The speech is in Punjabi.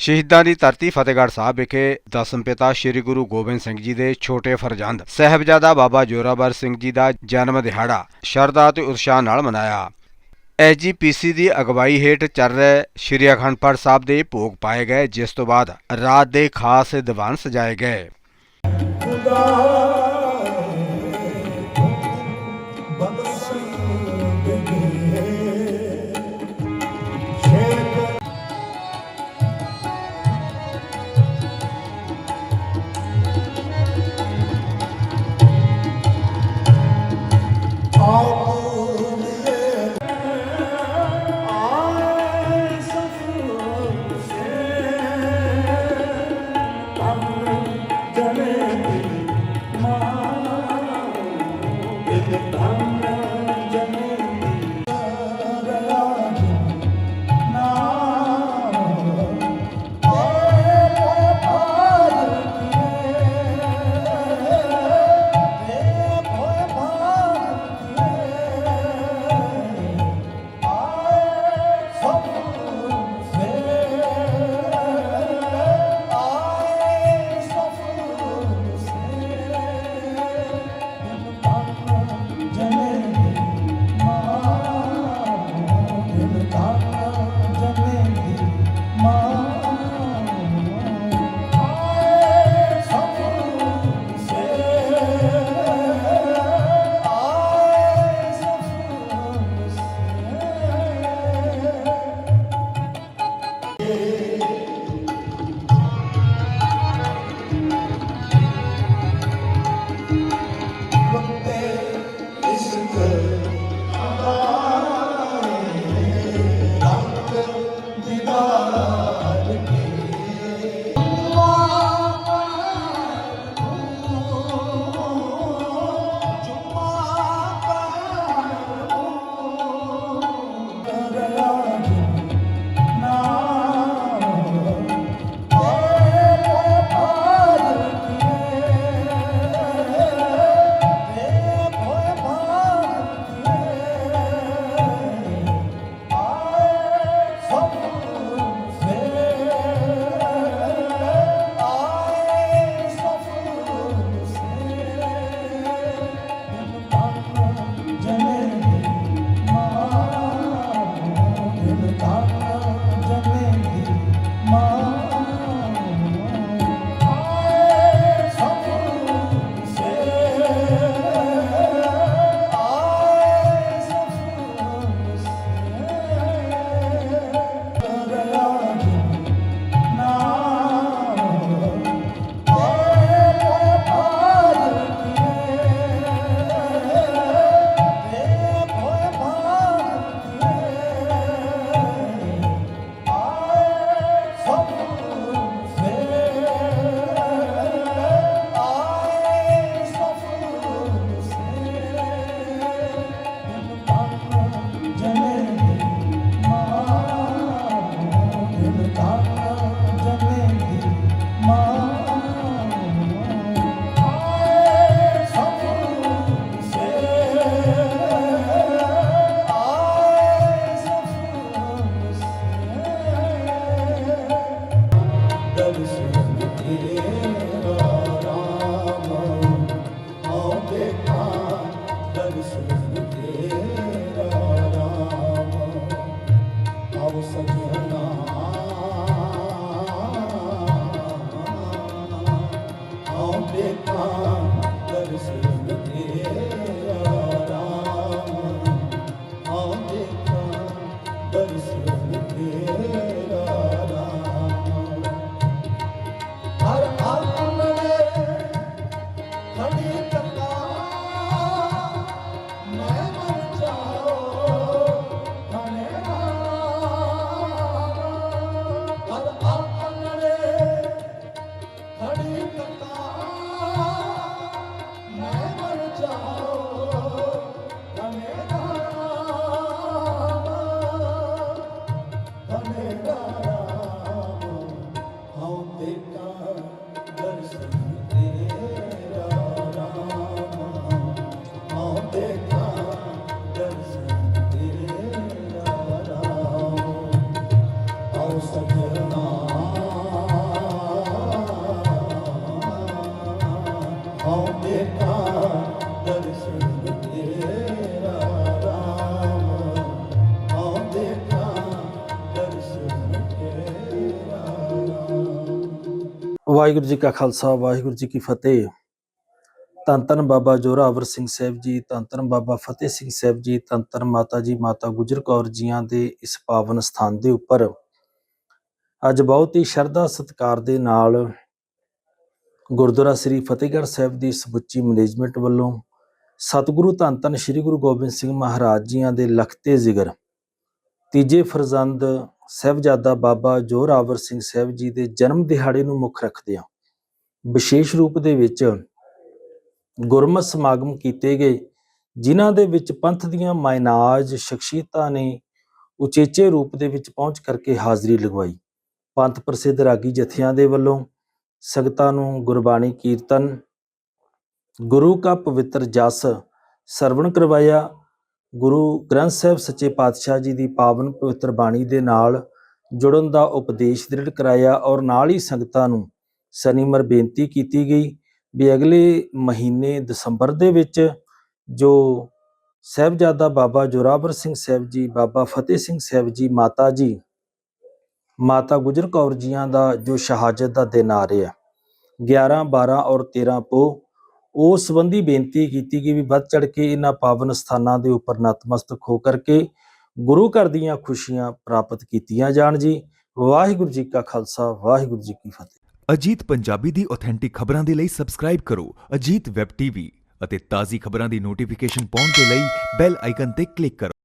ਸ਼ਹੀਦਾਂ ਦੀ ਧਰਤੀ ਫਤਿਹਗੜ੍ਹ ਸਾਹਿਬ ਵਿਖੇ ਦਸਮ ਪਿਤਾ ਸ੍ਰੀ ਗੁਰੂ ਗੋਬਿੰਦ ਸਿੰਘ ਜੀ ਦੇ ਛੋਟੇ ਫਰਜ਼ੰਦ ਸਹਿਬਜ਼ਾਦਾ ਬਾਬਾ ਜੋਰਾਵਰ ਸਿੰਘ ਜੀ ਦਾ ਜਨਮ ਦਿਹਾੜਾ ਸ਼ਰਧਾ ਤੇ ਉਤਸ਼ਾਹ ਨਾਲ ਮਨਾਇਆ। ਐਸਜੀਪੀਸੀ ਦੀ ਅਗਵਾਈ ਹੇਠ ਚੱਲ ਰਹੇ ਸ੍ਰੀ ਅਖੰਡ ਪਾਠ ਸਾਹਿਬ ਦੇ ਭੋਗ ਪਾਏ ਗਏ, ਜਿਸ ਤੋਂ ਬਾਅਦ ਰਾਤ ਦੇ ਖਾਸ ਦੀਵਾਨ ਸਜਾਏ ਗਏ। ਹਰ ਵਾਹਿਗੁਰੂ ਜੀ ਕਾ ਖਾਲਸਾ, ਵਾਹਿਗੁਰੂ ਜੀ ਕੀ ਫਤਿਹ। ਧੰਨ ਧੰਨ ਬਾਬਾ ਜੋਰਾਵਰ ਸਿੰਘ ਸਾਹਿਬ ਜੀ, ਧੰਨ ਧੰਨ ਬਾਬਾ ਫਤਿਹ ਸਿੰਘ ਸਾਹਿਬ ਜੀ, ਧੰਨ ਧੰਨ ਮਾਤਾ ਜੀ, ਮਾਤਾ ਗੁਜਰ ਕੌਰ ਜੀਆਂ ਦੇ ਇਸ ਪਾਵਨ ਸਥਾਨ ਦੇ ਉੱਪਰ। ਅੱਜ ਬਹੁਤ ਹੀ ਸ਼ਰਧਾ ਸਤਿਕਾਰ ਦੇ ਨਾਲ ਗੁਰਦੁਆਰਾ ਸ੍ਰੀ ਫਤਿਹਗੜ੍ਹ ਸਾਹਿਬ ਦੀ ਸਮੁੱਚੀ ਮੈਨੇਜਮੈਂਟ ਵੱਲੋਂ ਸਤਿਗੁਰੂ ਧੰਨ ਧੰਨ ਸ੍ਰੀ ਗੁਰੂ ਗੋਬਿੰਦ ਸਿੰਘ ਮਹਾਰਾਜ ਜੀਆਂ ਦੇ ਲਖਤੇ ਜ਼ਿਗਰ, ਤੀਜੇ ਫਰਜ਼ੰਦ ਸਾਹਿਬਜ਼ਾਦਾ ਬਾਬਾ ਜੋਰਾਵਰ ਸਿੰਘ ਸਾਹਿਬ ਜੀ ਦੇ ਜਨਮ ਦਿਹਾੜੇ ਨੂੰ ਮੁੱਖ ਰੱਖਦਿਆਂ ਵਿਸ਼ੇਸ਼ ਰੂਪ ਦੇ ਵਿੱਚ ਗੁਰਮਤ ਸਮਾਗਮ ਕੀਤੇ ਗਏ, ਜਿਨ੍ਹਾਂ ਦੇ ਵਿੱਚ ਪੰਥ ਦੀਆਂ ਮਾਇਨਾਜ ਸ਼ਖਸੀਅਤਾਂ ਨੇ ਉਚੇਚੇ ਰੂਪ ਦੇ ਵਿੱਚ ਪਹੁੰਚ ਕਰਕੇ ਹਾਜ਼ਰੀ ਲਗਵਾਈ। ਪੰਥ ਪ੍ਰਸਿੱਧ ਰਾਗੀ ਜਥਿਆਂ ਦੇ ਵੱਲੋਂ ਸੰਗਤਾਂ ਨੂੰ ਗੁਰਬਾਣੀ ਕੀਰਤਨ, ਗੁਰੂ ਕਾ ਪਵਿੱਤਰ ਜਸ ਸਰਵਣ ਕਰਵਾਇਆ। ਗੁਰੂ ਗ੍ਰੰਥ ਸਾਹਿਬ ਸੱਚੇ ਪਾਤਸ਼ਾਹ ਜੀ ਦੀ ਪਾਵਨ ਪਵਿੱਤਰ ਬਾਣੀ ਦੇ ਨਾਲ ਜੁੜਨ ਦਾ ਉਪਦੇਸ਼ ਦ੍ਰਿੜ ਕਰਾਇਆ ਔਰ ਨਾਲ ਹੀ ਸੰਗਤਾਂ ਨੂੰ ਸਨੀਮਰ ਬੇਨਤੀ ਕੀਤੀ ਗਈ ਵੀ ਅਗਲੇ ਮਹੀਨੇ ਦਸੰਬਰ ਦੇ ਵਿੱਚ ਜੋ ਸਾਹਿਬਜ਼ਾਦਾ ਬਾਬਾ ਜੋਰਾਵਰ ਸਿੰਘ ਸਾਹਿਬ ਜੀ, ਬਾਬਾ ਫਤਿਹ ਸਿੰਘ ਸਾਹਿਬ ਜੀ, ਮਾਤਾ ਜੀ ਮਾਤਾ ਗੁਜਰ ਕੌਰ ਜੀਆਂ ਦਾ ਜੋ ਸ਼ਹਾਦਤ ਦਾ ਦਿਨ ਆ ਰਿਹਾ 11 12 ਔਰ 13 ਪੋ ਉਹ ਸੰਬੰਧੀ ਬੇਨਤੀ ਕੀਤੀ ਗਈ ਵੀ ਵੱਧ ਚੜ ਕੇ ਇਹਨਾਂ ਪਾਵਨ ਸਥਾਨਾਂ ਦੇ ਉੱਪਰ ਨਤਮਸਤਕ ਹੋ ਕਰਕੇ ਗੁਰੂ ਘਰ ਦੀਆਂ ਖੁਸ਼ੀਆਂ ਪ੍ਰਾਪਤ ਕੀਤੀਆਂ ਜਾਣ ਜੀ। ਵਾਹਿਗੁਰੂ ਜੀ ਕਾ ਖਾਲਸਾ, ਵਾਹਿਗੁਰੂ ਜੀ ਕੀ ਫਤਿਹ। ਅਜੀਤ ਪੰਜਾਬੀ ਦੀ ਆਥੈਂਟਿਕ ਖਬਰਾਂ ਦੇ ਲਈ ਸਬਸਕ੍ਰਾਈਬ ਕਰੋ ਅਜੀਤ ਵੈਬ ਟੀਵੀ ਅਤੇ ਤਾਜ਼ੀ ਖਬਰਾਂ ਦੀ ਨੋਟੀਫਿਕੇਸ਼ਨ ਪਾਉਣ ਦੇ ਲਈ ਬੈਲ ਆਈਕਨ ਤੇ ਕਲਿੱਕ ਕਰੋ।